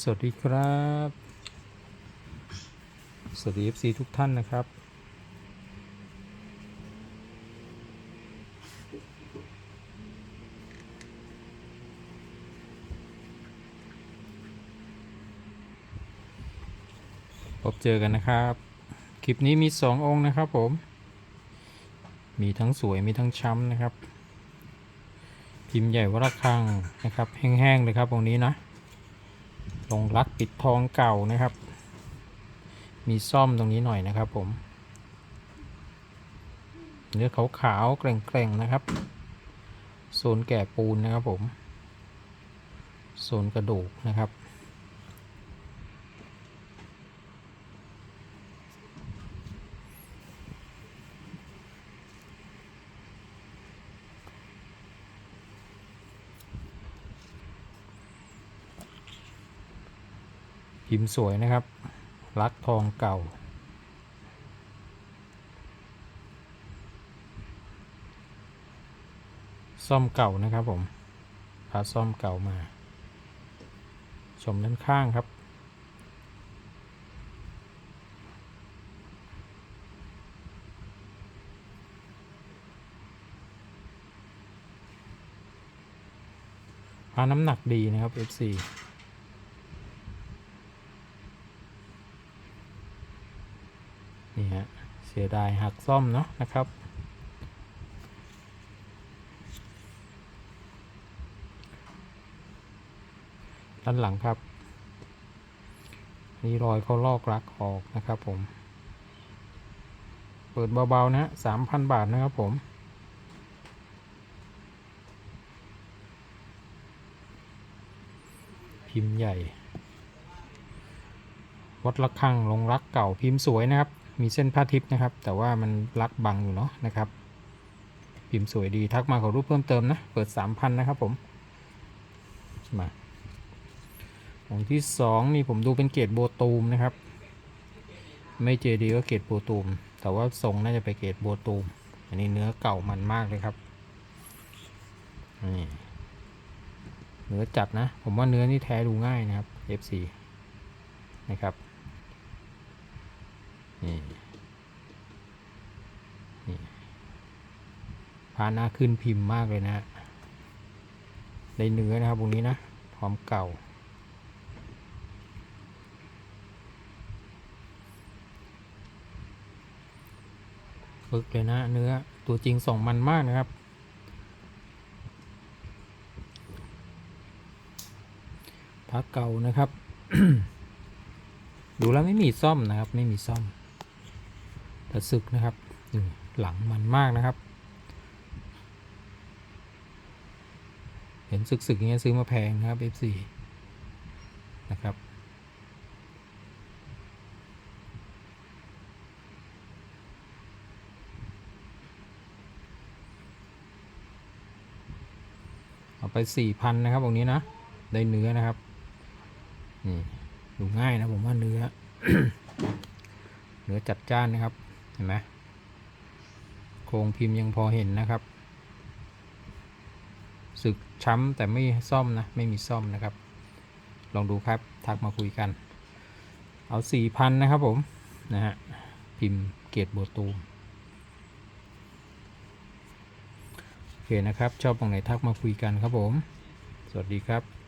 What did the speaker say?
สวัสดีครับ สวัสดี FC ทุกท่านนะครับ พบเจอกันนะครับ คลิปนี้มีสององค์นะครับผม มีทั้งสวยมีทั้งช้ำนะครับ พิมพ์ใหญ่วรคังนะครับ แห้งๆเลยครับองค์นี้นะ ลงรักปิดทองเก่านะครับ มีซ่อมตรงนี้หน่อยนะครับผมเนื้อขาวๆแกร่งๆนะครับโซนแก่ปูนนะครับผมโซนกระดูกนะครับ พิมพ์สวยนะครับ รักทองเก่า ซ่อมเก่านะครับผมพาซ่อมเก่ามา ชมด้านข้างครับพาน้ำหนักดีนะครับ FC นี่ฮะเสียดายหักซ่อมเนาะนะครับด้านหลังครับ นี่รอยเขาลอกรักออกนะครับผม เปิดเบาๆนะสามพันบาทนะครับผมพิมพ์ใหญ่ วัดระฆังลงรักเก่าพิมพ์สวยนะครับ มีเส้นผ้าทิพย์นะครับ แต่ว่ามันรักบังอยู่เนาะนะครับ พิมพ์สวยดีทักมาขอรูปเพิ่มเติมนะ เปิด 3,000 นะครับผม มาองที่สองนี่ผมดูเป็นเกรดโบตูมนะครับ ไม่เจดีก็เกรดโบตูม แต่ว่าทรงน่าจะไปเกรดโบตูม อันนี้เนื้อเก่ามันมากเลยครับนี่เนื้อจัดนะ ผมว่าเนื้อนี่แท้ดูง่ายนะครับ FC นะครับ นี่นี่พาหน้าขึ้นพิมพ์มากเลยนะฮะได้เนื้อนะครับตรงนี้นะพร้อมเก่าฝึกเลยนะเนื้อตัวจริงส่งมันมากนะครับพักเก่านะครับ ดูแล้วไม่มีซ่อมนะครับ ไม่มีซ่อม แต่สึกนะครับหลังมันมากนะครับ เห็นสึกๆอย่างเงี้ยซื้อมาแพงนะครับ F4 นะครับเอาไปสี่พันนะครับตรงนี้นะ ได้เนื้อนะครับนี่ดูง่ายนะผมว่าเนื้อ เนื้อจัดจ้านนะครับ เห็นไหมโครงพิมพ์ยังพอเห็นนะครับสึกช้ำแต่ไม่ซ่อมนะไม่มีซ่อมนะครับ ลองดูครับทักมาคุยกัน เอาสี่พันนะครับผมนะฮะพิมพ์เกตโบตูมโอเคนะครับ ชอบตรงไหนทักมาคุยกันครับผม สวัสดีครับ